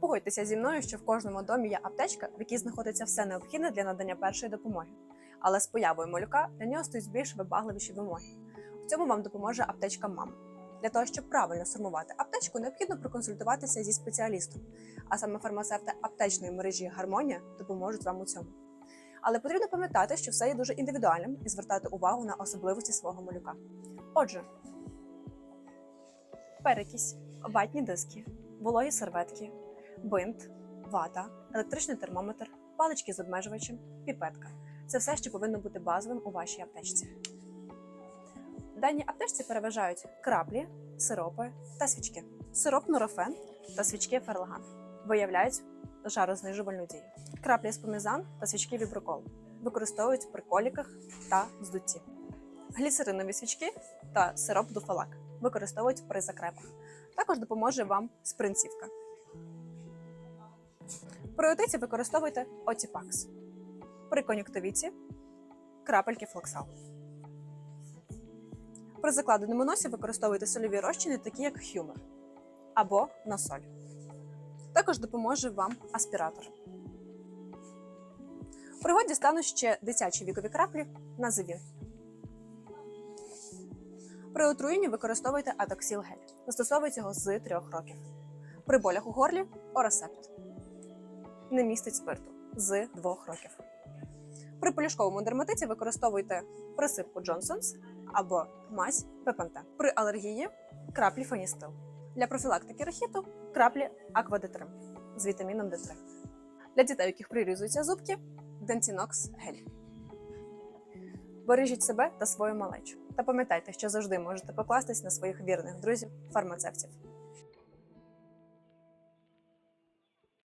Погодьтеся зі мною, що в кожному домі є аптечка, в якій знаходиться все необхідне для надання першої допомоги. Але з появою малюка для нього стають більш вибагливіші вимоги. В цьому вам допоможе аптечка мама. Для того, щоб правильно сформувати аптечку, необхідно проконсультуватися зі спеціалістом, а саме фармацевти аптечної мережі Гармонія допоможуть вам у цьому. Але потрібно пам'ятати, що все є дуже індивідуальним і звертати увагу на особливості свого малюка. Отже, перекись, ватні диски, вологі серветки, бинт, вата, електричний термометр, палички з обмежувачем, піпетка це все, що повинно бути базовим у вашій аптечці. В даній аптечці переважають краплі, сиропи та свічки. Сироп нурофен та свічки ферлаган виявляють жарознижувальну дію. Краплі спомізан та свічки віброкол використовують при коліках та здутті. Гліцеринові свічки та сироп дуфалак використовують при закрепах. Також допоможе вам спринцівка. При отиці використовуйте Отіпакс. При кон'юктивіті крапельки флоксал. При закладеному носі використовуйте сольові розчини, такі як хюмер або носоль. Також допоможе вам аспіратор. В пригоді стануть ще дитячі вікові краплі на зиві. При отруєнні використовуйте атоксіл гель. Застосовуйте його з 3 років. При болях у горлі оросепт. Не містить спирту з 2 років. При полішковому дерматиті використовуйте присипку Johnson's або мазь Пепанте. При алергії краплі феністил. Для профілактики рахіту краплі Аквадетрим з вітаміном Д3. Для дітей, у яких прирізуються зубки, Дентінокс гель. Бережіть себе та свою малечу. Та пам'ятайте, що завжди можете покластись на своїх вірних друзів фармацевтів.